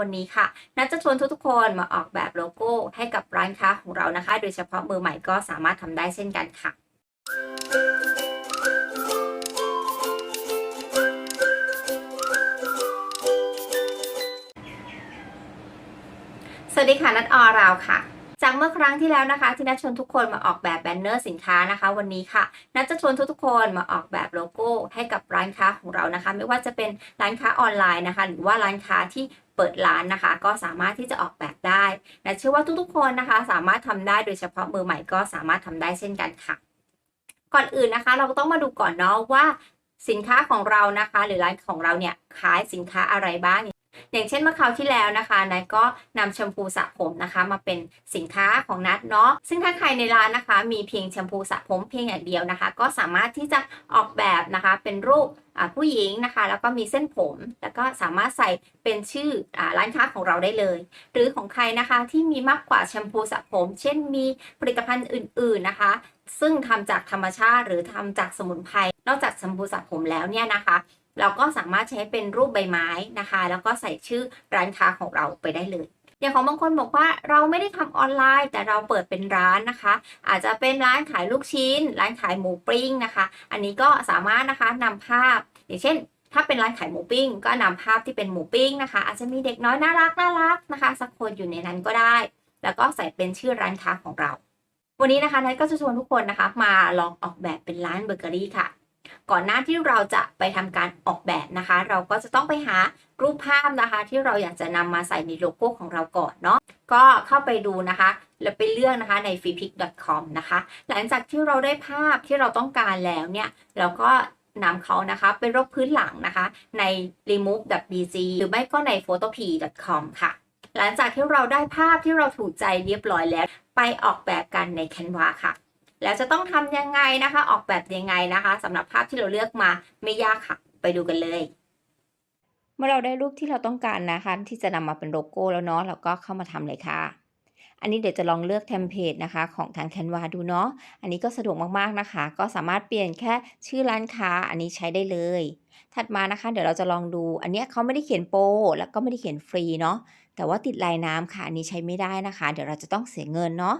วันนี้ค่ะนัดจะชวนทุกๆคนมาออกแบบโลโก้ให้กับร้านค้าของเรานะคะ โดยเฉพาะมือใหม่ก็สามารถทำได้เช่นกันค่ะสวัสดีค่ะนัดออราวค่ะ จากเมื่อครั้งที่แล้วนะคะ ที่นัดชวนทุกคนมาออกแบบแบนเนอร์สินค้านะคะ วันนี้ค่ะนัดจะชวนทุกๆคนมาออกแบบโลโก้ให้กับร้านค้าของเรานะคะ ไม่ว่าจะเป็นร้านค้าออนไลน์นะคะ หรือว่าร้านค้าที่เปิดร้านนะคะ ก็สามารถที่จะออกแบบได้นัดเชื่อว่าทุกๆคนนะคะ สามารถทำได้โดยเฉพาะมือใหม่ก็สามารถทำได้เช่นกันค่ะ ก่อนอื่นนะคะ เราต้องมาดูก่อนเนาะว่าสินค้าของเรานะคะ หรือร้านของเราเนี่ยขายสินค้าอะไรบ้าง อย่างเช่นเมื่อคราวที่แล้วนะคะนัทก็นำแชมพูสระผมนะคะ มาเป็นสินค้าของนัทเนาะซึ่งถ้าใครในร้านนะคะ มีเพียงแชมพูสระผมเพียงอย่างเดียวนะคะ ก็สามารถที่จะออกแบบนะคะเป็นรูปผู้หญิงนะคะ แล้วก็มีเส้นผม แล้วก็สามารถใส่เป็นชื่ออร้านค้าของเราได้เลย หรือของใครนะคะที่มีมากกว่าแชมพูสระผม เช่นมีผลิตภัณฑ์อื่น ๆนะคะ ซึ่งทำจากธรรมชาติหรือทำจากสมุนไพรนอกจากแชมพูสระผมแล้วเนี่ยนะคะ เราก็สามารถใช้เป็นรูปใบไม้นะคะ แล้วก็ใส่ชื่อร้านค้าของเราไปได้เลยอย่างของบางคนบอกว่าเราไม่ได้ทำออนไลน์ แต่เราเปิดเป็นร้านนะคะ อาจจะเป็นร้านขายลูกชิ้น ร้านขายหมูปิ้งนะคะ อันนี้ก็สามารถนะคะนำภาพ อย่างเช่น ถ้าเป็นร้านขายหมูปิ้ง ก็นำภาพที่เป็นหมูปิ้งนะคะ อาจจะมีเด็กน้อยน่ารักน่ารักนะคะ สักคนอยู่ในนั้นก็ได้ แล้วก็ใส่เป็นชื่อร้านค้าของเรา วันนี้นะคะนัทก็จะชวนทุกคนนะคะ มาลองออกแบบเป็นร้านเบเกอรี่ค่ะ ก่อนหน้าที่เราจะไปทำการออกแบบนะคะ เราก็จะต้องไปหารูปภาพนะคะ ที่เราอยากจะนำมาใส่ในโลโก้ของเราก่อนเนาะก็เข้าไปดูนะคะ แล้วไปเลือกนะคะใน f r e e p i c c o m นะคะ หลังจากที่เราได้ภาพที่เราต้องการแล้วเนี่ย เราก็นำเขานะคะไปลบพื้นหลังนะคะ ใน remove.bg หรือไม่ก็ใน photopea.com ค่ะ หลังจากที่เราได้ภาพที่เราถูกใจเรียบร้อยแล้ว ไปออกแบบกันใน Canva ค่ะ แล้วจะต้องทำยังไงนะคะ ออกแบบยังไงนะคะสำหรับภาพที่เราเลือกมาไม่ยากค่ะ ไปดูกันเลยเมื่อเราได้รูปที่เราต้องการนะคะ ที่จะนำมาเป็นโลโก้แล้วเนาะเราก็เข้ามาทำเลยค่ะ อันนี้เดี๋ยวจะลองเลือกเทมเพลตนะคะ ของทาง Canva ดูเนาะอันนี้ก็สะดวกมากๆนะคะ ก็สามารถเปลี่ยนแค่ชื่อร้านค้าอันนี้ใช้ได้เลย ถัดมานะคะ เดี๋ยวเราจะลองดู อันนี้เขาไม่ได้เขียนโปรแล้วก็ไม่ได้เขียนฟรีเนาะแต่ว่าติดลายน้ำค่ะอันนี้ใช้ไม่ได้นะคะ เดี๋ยวเราจะต้องเสียเงินเนาะ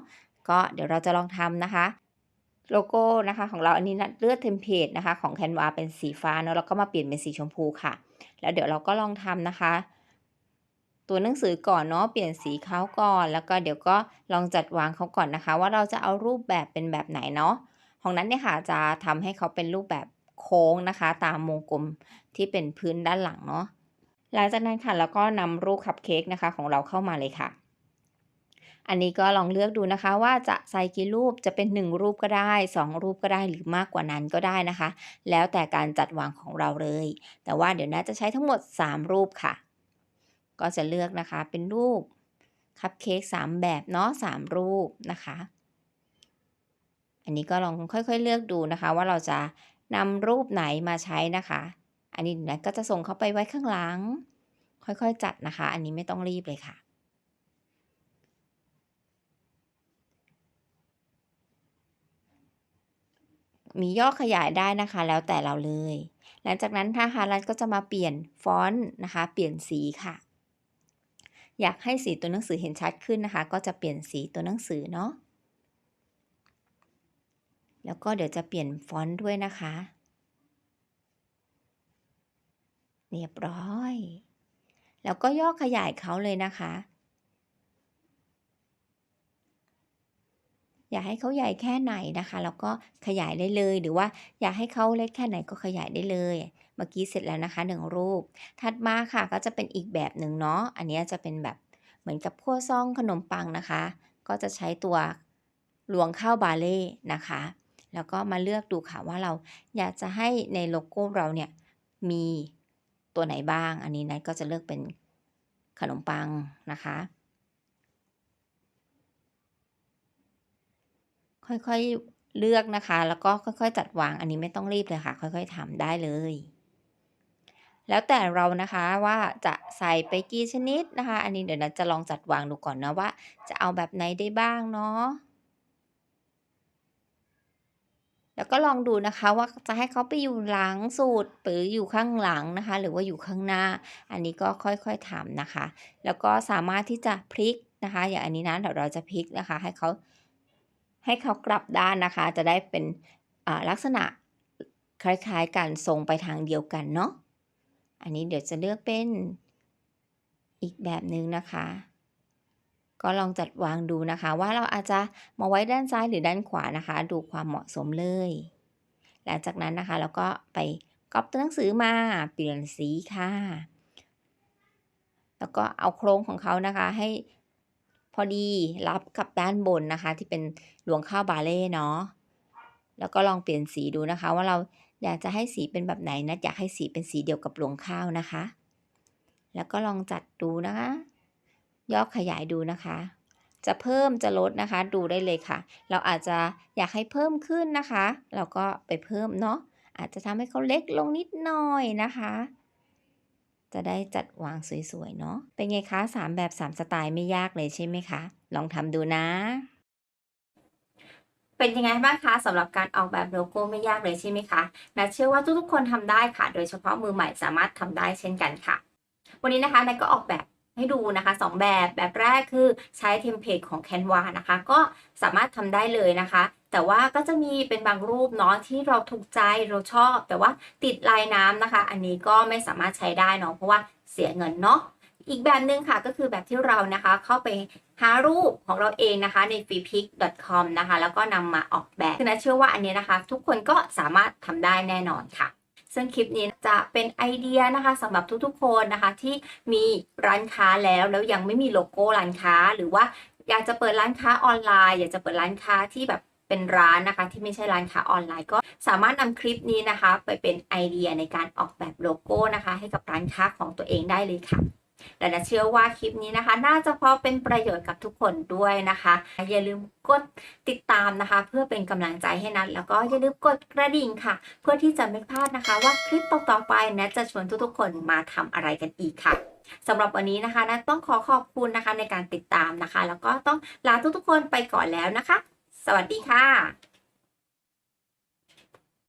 ก็เดี๋ยวเราจะลองทำนะคะ โลโก้นะคะของเราอันนี้นะเลือกเทมเพลตนะคะของ Canva เป็นสีฟ้าเนาะแล้วก็มาเปลี่ยนเป็นสีชมพูค่ะ แล้วเดี๋ยวเราก็ลองทำนะคะ ตัวหนังสือก่อนเนาะเปลี่ยนสีเขาก่อน แล้วก็เดี๋ยวก็ลองจัดวางเขาก่อนนะคะ ว่าเราจะเอารูปแบบเป็นแบบไหนเนาะของนั้นเนี่ยค่ะจะทำให้เขาเป็นรูปแบบโค้งนะคะ ตามวงกลมที่เป็นพื้นด้านหลังเนาะหลังจากนั้นค่ะแล้วก็นำรูปคัพเค้กนะคะของเราเข้ามาเลยค่ะ อันนี้ก็ลองเลือกดูนะคะ ว่าจะใส่กี่รูปจะเป็น 1 รูปก็ได้ 2 รูปก็ได้หรือมากกว่านั้นก็ได้นะคะ แล้วแต่การจัดวางของเราเลย แต่ว่าเดี๋ยวน่าจะใช้ทั้งหมด 3 รูปค่ะ ก็จะเลือกนะคะเป็นรูปคัพเค้ก3แบบเนาะ3รูปนะคะ อันนี้ก็ลองค่อยๆ เลือกดูนะคะ ว่าเราจะนำรูปไหนมาใช้นะคะ อันนี้นะก็จะส่งเขาไปไว้ข้างหลัง ค่อยๆ จัดนะคะ อันนี้ไม่ต้องรีบเลยค่ะ มีย่อขยายได้นะคะ แล้วแต่เราเลย หลังจากนั้นทางรัฐก็จะมาเปลี่ยนฟอนต์นะคะ เปลี่ยนสีค่ะ อยากให้สีตัวหนังสือเห็นชัดขึ้นนะคะ ก็จะเปลี่ยนสีตัวหนังสือเนาะแล้วก็เดี๋ยวจะเปลี่ยนฟอนต์ด้วยนะคะเรียบร้อย แล้วก็ย่อขยายเขาเลยนะคะ อยากให้เขาใหญ่แค่ไหนนะคะแล้วก็ขยายได้เลย หรือว่าอยากให้เขาเล็กแค่ไหนก็ขยายได้เลย เมื่อกี้เสร็จแล้วนะคะหนึ่งรูป ถัดมาค่ะก็จะเป็นอีกแบบหนึ่งเนาะ อันนี้จะเป็นแบบเหมือนกับขั้วซองขนมปังนะคะ ก็จะใช้ตัวหลวงข้าวบาเล่นะคะ แล้วก็มาเลือกดูค่ะว่าเราอยากจะให้ในโลโก้เราเนี่ยมีตัวไหนบ้าง อันนี้นัทก็จะเลือกเป็นขนมปังนะคะ ค่อยๆเลือกนะคะ แล้วก็ค่อยๆ จัดวางอันนี้ไม่ต้องรีบเลยค่ะ ค่อยๆทำได้เลย แล้วแต่เรานะคะว่าจะใส่ไปกี่ชนิดนะคะ อันนี้เดี๋ยวนัทจะลองจัดวางดูก่อนนะว่า จะเอาแบบไหนได้บ้างเนาะแล้วก็ลองดูนะคะว่าจะให้เขาไปอยู่หลังสุดหรืออยู่ข้างหลังนะคะ หรือว่าอยู่ข้างหน้า อันนี้ก็ค่อยๆทำนะคะ แล้วก็สามารถที่จะพลิกนะคะ อย่างอันนี้นะเดี๋ยวเราจะพลิกนะคะ ให้เขา ให้เขากลับด้านนะคะ จะได้เป็นอ่าลักษณะคล้ายๆกันทรงไปทางเดียวกันเนาะ อันนี้เดี๋ยวจะเลือกเป็นอีกแบบหนึ่งนะคะ ก็ลองจัดวางดูนะคะ ว่าเราอาจจะมาไว้ด้านซ้ายหรือด้านขวานะคะ ดูความเหมาะสมเลย หลังจากนั้นนะคะเราก็ไปก๊อปตัวหนังสือมาเปลี่ยนสีค่ะ แล้วก็เอาโครงของเขานะคะให้ พอดีรับกับด้านบนนะคะ ที่เป็นหลวงข้าวบาเล่เนาะแล้วก็ลองเปลี่ยนสีดูนะคะ ว่าเราอยากจะให้สีเป็นแบบไหนนะอยากให้สีเป็นสีเดียวกับหลวงข้าวนะคะ แล้วก็ลองจัดดูนะคะ ย่อขยายดูนะคะ จะเพิ่มจะลดนะคะ ดูได้เลยค่ะ เราอาจจะอยากให้เพิ่มขึ้นนะคะ เราก็ไปเพิ่มเนาะอาจจะทำให้เขาเล็กลงนิดหน่อยนะคะ จะได้จัดวางสวยๆเนาะ เป็นไงคะสามแบบสามสไตล์ไม่ยากเลยใช่ไหมคะ ลองทำดูนะ เป็นยังไงบ้างคะสำหรับการออกแบบโลโก้ไม่ยากเลยใช่ไหมคะนะเชื่อว่าทุกๆคนทำได้ค่ะ โดยเฉพาะมือใหม่สามารถทำได้เช่นกันค่ะ วันนี้นะคะนัทก็ออกแบบ ให้ดูนะคะสองแบบแบบแรกคือใช้เทมเพลตของ Canva นะคะ ก็สามารถทำได้เลยนะคะ แต่ว่าก็จะมีเป็นบางรูปเนาะที่เราถูกใจเราชอบ แต่ว่าติดลายน้ำนะคะ อันนี้ก็ไม่สามารถใช้ได้เนาะเพราะว่าเสียเงินเนาะอีกแบบหนึ่งค่ะก็คือแบบที่เรานะคะเข้าไปหารูปของเราเองนะคะใน f r e e p i c c o m นะคะ แล้วก็นำมาออกแบบคือนะเชื่อว่าอันนี้นะคะ ทุกคนก็สามารถทำได้แน่นอนค่ะ ซึ่งคลิปนี้จะเป็นไอเดียนะคะสำหรับทุกๆคนนะคะที่มีร้านค้าแล้วแล้วยังไม่มีโลโก้ร้านค้า หรือว่าอยากจะเปิดร้านค้าออนไลน์ อยากจะเปิดร้านค้าที่แบบเป็นร้านนะคะที่ไม่ใช่ร้านค้าออนไลน์ก็สามารถนำคลิปนี้นะคะ ไปเป็นไอเดียในการออกแบบโลโก้นะคะ ให้กับร้านค้าของตัวเองได้เลยค่ะ แต่นะเชื่อว่าคลิปนี้นะคะ น่าจะพอเป็นประโยชน์กับทุกคนด้วยนะคะ อย่าลืมกดติดตามนะคะ เพื่อเป็นกำลังใจให้นัทแล้วก็อย่าลืมกดกระดิ่งค่ะ เพื่อที่จะไม่พลาดนะคะ ว่าคลิปต่อๆไปนะจะชวนทุกๆ คนมาทำอะไรกันอีกค่ะสำหรับวันนี้นะคะนะต้องขอขอบคุณนะคะในการติดตามนะคะ แล้วก็ต้องลาทุกๆคนไปก่อนแล้วนะคะ สวัสดีค่ะ